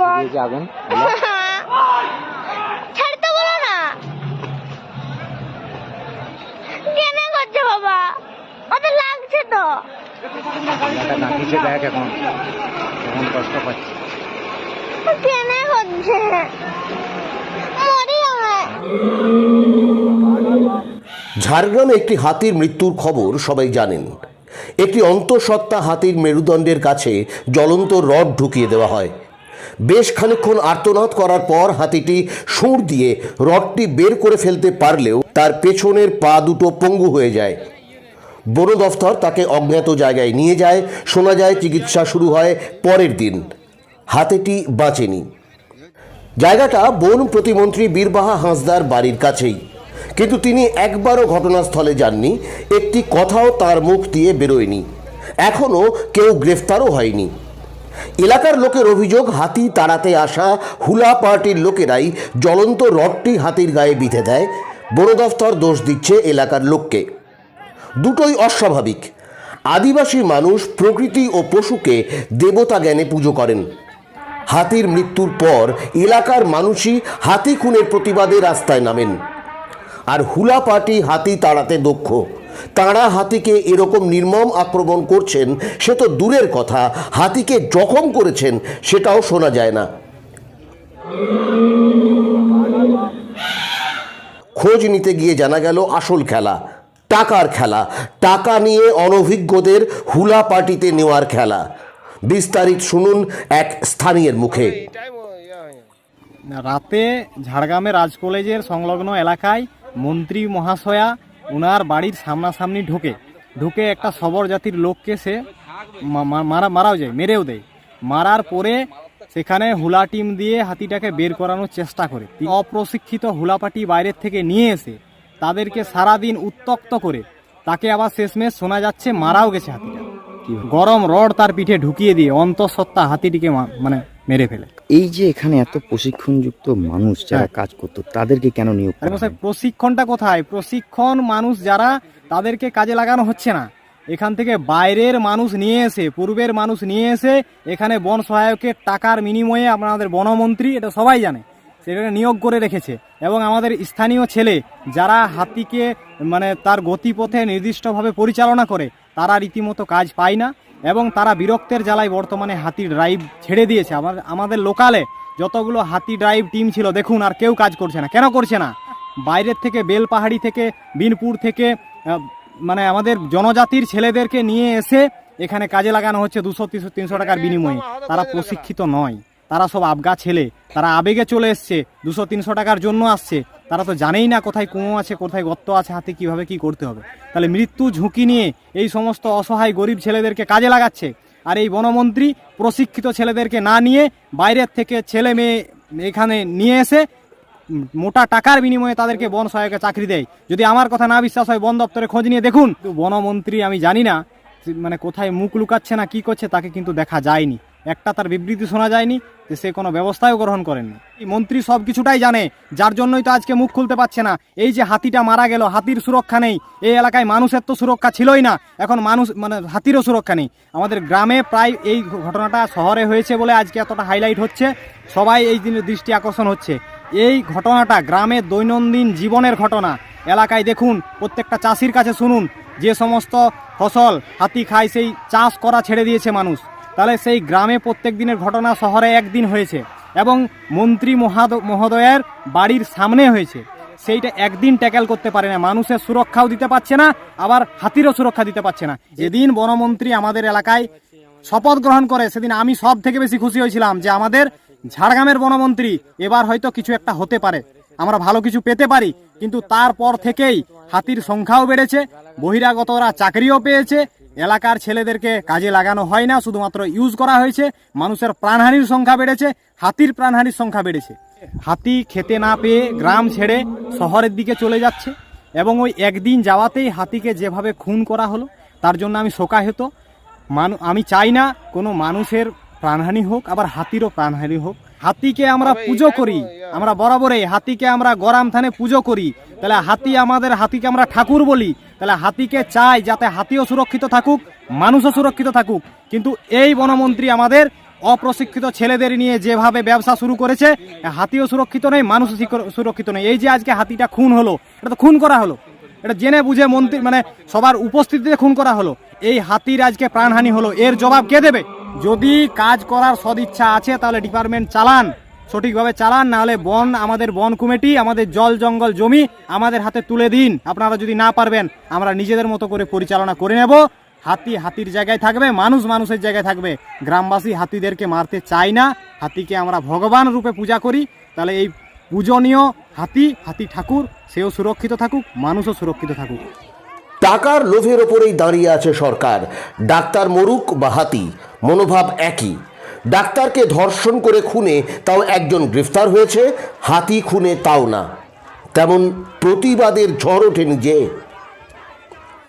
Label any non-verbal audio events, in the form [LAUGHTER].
কর। দিয়েছে [LAUGHS] ছাড়তে বলো। না। কেন করছে বাবা। অত লাগছে তো। একটা দেখ এখন। এখন কষ্ট পাচ্ছে। কেন করছে মরি ঝাড়গ্রামে একটি হাতির মৃত্যুর খবর সবাই জানেন। একটি অন্তঃসত্ত্বা হাতির মেরুদণ্ডের কাছে জ্বলন্ত রড ঢুকিয়ে দেওয়া হয়। বেশ খানিকক্ষণ আর্তনাদ করার পর হাতিটি সুর দিয়ে রডটি বের করে ফেলতে পারলেও তার পেছনের পা দুটো পঙ্গু হয়ে যায়। বন দফতর তাকে অজ্ঞাত জায়গায় নিয়ে যায়। শোনা যায় চিকিৎসা শুরু হয় পরের দিন। হাতিটি বাঁচেনি। জায়গাটা বন প্রতিমন্ত্রী বীরবাহা হাঁসদার বাড়ির কাছেই। কিন্তু তিনি একবারও ঘটনাস্থলে যাননি। একটি কথাও তার মুখ দিয়ে বেরোয়নি। এখনও কেউ গ্রেফতারও হয়নি। এলাকার লোকের অভিযোগ, হাতি তাড়াতে আসা হুলা পার্টির লোকেরাই জ্বলন্ত রডটি হাতির গায়ে বিঁধে দেয়। বন দফতর দোষ দিচ্ছে এলাকার লোককে। দুটোই অস্বাভাবিক। আদিবাসী মানুষ, প্রকৃতি ও পশুকে দেবতা জ্ঞানে পুজো করেন। হাতির মৃত্যুর পর এলাকার মানুষই হাতি খুনের প্রতিবাদে রাস্তায় নামেন। আর হুলা পার্টি হাতি তাড়াতে দক্ষ। তাঁরা হাতিকে এরকম নির্মম আক্রমণ করছেন, সে তো দূরের কথা। হাতিকে জখম করেছেন, সেটাও শোনা যায় না। খোঁজ নিতে গিয়ে জানা গেল আসল খেলা, টাকার খেলা। টাকা নিয়ে অনভিজ্ঞদের হুলা পার্টিতে নেওয়ার খেলা। বিস্তারিত শুনুন এক স্থানীয়ের মুখে। রাতে ঝাড়গ্রামের রাজ কলেজের সংলগ্ন এলাকায় মন্ত্রী মহাশয়া ওনার বাড়ির সামনাসামনি ঢোকে। ঢুকে একটা সবর জাতির লোককে সে মারা মারাও যায়, মেরেও দেয়। মারার পরে সেখানে হুলা টিম দিয়ে হাতিটাকে বের করানোর চেষ্টা করে। অপ্রশিক্ষিত হুলাপাটি বাইরের থেকে নিয়ে এসে তাদেরকে সারাদিন উত্তক্ত করে, তাকে আবার শেষমেশ শোনা যাচ্ছে মারাও গেছে হাতিটা। গরম রড তার পিঠে ঢুকিয়ে দিয়ে অন্তঃসত্ত্বা হাতিটিকে মানে মেরে ফেলে। এই যে এখানে এত প্রশিক্ষণযুক্ত মানুষ যারা হ্যাঁ। কাজ করতো তাদেরকে কেন নিয়োগ করা প্রশিক্ষণটা কোথায়? প্রশিক্ষণ মানুষ যারা তাদেরকে কাজে লাগানো হচ্ছে না। এখান থেকে বাইরের মানুষ নিয়ে এসে পূর্বের মানুষ নিয়ে এসে এখানে বন সহায়কের টাকার বিনিময়ে আপনাদের বনমন্ত্রী এটা সবাই জানে সেটাকে নিয়োগ করে রেখেছে। এবং আমাদের স্থানীয় ছেলে যারা হাতিকে মানে তার গতিপথে নির্দিষ্টভাবে পরিচালনা করে তারা রীতিমতো কাজ পায় না। এবং তারা বিরক্তের জ্বালায় বর্তমানে হাতি ড্রাইভ ছেড়ে দিয়েছে। আমার, আমাদের লোকালে যতগুলো হাতি ড্রাইভ টিম ছিল, দেখুন আর কেউ কাজ করছে না। কেন করছে না? বাইরের থেকে বেলপাহাড়ি থেকে, বিনপুর থেকে মানে আমাদের জনজাতির ছেলেদেরকে নিয়ে এসে এখানে কাজে লাগানো হচ্ছে দুশো, তিনশো তিনশো টাকার বিনিময়ে। তারা প্রশিক্ষিত নয়। তারা সব আবগা ছেলে। তারা আবেগে চলে এসছে। দুশো, তিনশো টাকার জন্য আসছে। তারা তো জানেই না কোথায় কুয়ো আছে, কোথায় গর্ত আছে, হাতে কীভাবে কি করতে হবে। তাহলে মৃত্যু ঝুঁকি নিয়ে এই সমস্ত অসহায় গরিব ছেলেদেরকে কাজে লাগাচ্ছে। আর এই বনমন্ত্রী প্রশিক্ষিত ছেলেদেরকে না নিয়ে বাইরের থেকে ছেলে মেয়ে এখানে নিয়ে এসে মোটা টাকার বিনিময়ে তাদেরকে বন সহায়কে চাকরি দেয়। যদি আমার কথা না বিশ্বাস হয়, বন দপ্তরে খোঁজ নিয়ে দেখুন। বনমন্ত্রী আমি জানি না মানে কোথায় মুখ লুকাচ্ছে না, কি করছে, তাকে কিন্তু দেখা যায়নি। একটা তার বিবৃতি শোনা যায়নি যে সে কোনো ব্যবস্থাও গ্রহণ করেননি। এই মন্ত্রী সব কিছুটাই জানে, যার জন্যই তো আজকে মুখ খুলতে পারছে না। এই যে হাতিটা মারা গেল, হাতির সুরক্ষা নেই। এই এলাকায় মানুষের তো সুরক্ষা ছিলই না। এখন মানুষ মানে হাতিরও সুরক্ষা নেই। আমাদের গ্রামে প্রায় এই ঘটনাটা শহরে হয়েছে বলে আজকে এতটা হাইলাইট হচ্ছে। সবাই এই দিনের দৃষ্টি আকর্ষণ হচ্ছে। এই ঘটনাটা গ্রামের দৈনন্দিন জীবনের ঘটনা। এলাকায় দেখুন, প্রত্যেকটা চাষির কাছে শুনুন। যে সমস্ত ফসল হাতি খায়, সেই চাষ করা ছেড়ে দিয়েছে মানুষ। তাহলে সেই গ্রামে প্রত্যেক দিনের ঘটনা শহরে একদিন হয়েছে এবং মন্ত্রী মহাদ মহোদয়ের বাড়ির সামনে হয়েছে। সেইটা একদিন ট্যাকেল করতে পারে না। মানুষের সুরক্ষাও দিতে পারছে না, আবার হাতিরও সুরক্ষা দিতে পারছে না। যেদিন বনমন্ত্রী আমাদের এলাকায় শপথ গ্রহণ করে, সেদিন আমি সব থেকে বেশি খুশি হয়েছিলাম যে আমাদের ঝাড়গ্রামের বনমন্ত্রী এবার হয়তো কিছু একটা হতে পারে। আমরা ভালো কিছু পেতে পারি, কিন্তু তারপর থেকেই হাতির সংখ্যাও বেড়েছে, বহিরাগতরা চাকরিও পেয়েছে এলাকার ছেলেদেরকে কাজে লাগানো হয় না, শুধুমাত্র ইউজ করা হয়েছে। মানুষের প্রাণহানির সংখ্যা বেড়েছে, হাতির প্রাণহানির সংখ্যা বেড়েছে। হাতি খেতে না পেয়ে গ্রাম ছেড়ে শহরের দিকে চলে যাচ্ছে এবং ওই একদিন যাওয়াতেই হাতিকে যেভাবে খুন করা হলো, তার জন্য আমি শোকাহত। মানু আমি চাই না কোনো মানুষের প্রাণহানি হোক, আবার হাতিরও প্রাণহানি হোক। হাতিকে আমরা পুজো করি। আমরা বরাবরই হাতিকে আমরা গরম থানে পুজো করি। তাহলে হাতি আমাদের হাতিকে আমরা ঠাকুর বলি। তাহলে হাতিকে চাই যাতে হাতিও সুরক্ষিত থাকুক মানুষও সুরক্ষিত থাকুক। কিন্তু এই বনমন্ত্রী আমাদের অপ্রশিক্ষিত ছেলেদের নিয়ে যেভাবে ব্যবসা শুরু করেছে হাতিও সুরক্ষিত নেই মানুষও সুরক্ষিত নেই। এই যে আজকে হাতিটা খুন হলো এটা তো খুন করা হলো। এটা জেনে বুঝে মন্ত্রী মানে সবার উপস্থিতিতে খুন করা হলো। এই হাতির আজকে প্রাণহানি হলো। এর জবাব কে দেবে? যদি কাজ করার সদিচ্ছা আছে, তাহলে ডিপার্টমেন্ট চালান, সঠিকভাবে চালান না হলে বন, আমাদের বন কমিটি, আমাদের জল জঙ্গল জমি আমাদের হাতে তুলে দিন। আপনারা যদি না পারবেন, আমরা নিজেদের মতো করে পরিচালনা করে নেব। হাতি হাতির জায়গায় থাকবে, মানুষ মানুষের জায়গায় থাকবে। গ্রামবাসী হাতিদেরকে মারতে চায় না। হাতিকে আমরা ভগবান রূপে পূজা করি। তাহলে এই পূজনীয় হাতি হাতি ঠাকুর, সেও সুরক্ষিত থাকুক, মানুষও সুরক্ষিত থাকুক। টাকার লোভের ওপরেই দাঁড়িয়ে আছে সরকার। ডাক্তার মরুক বা হাতি, মনোভাব একই। ডাক্তারকে ধর্ষণ করে খুনে তাও একজন গ্রেফতার হয়েছে, হাতি খুনে তাও না। তেমন প্রতিবাদের ঝড় ওঠেনি যে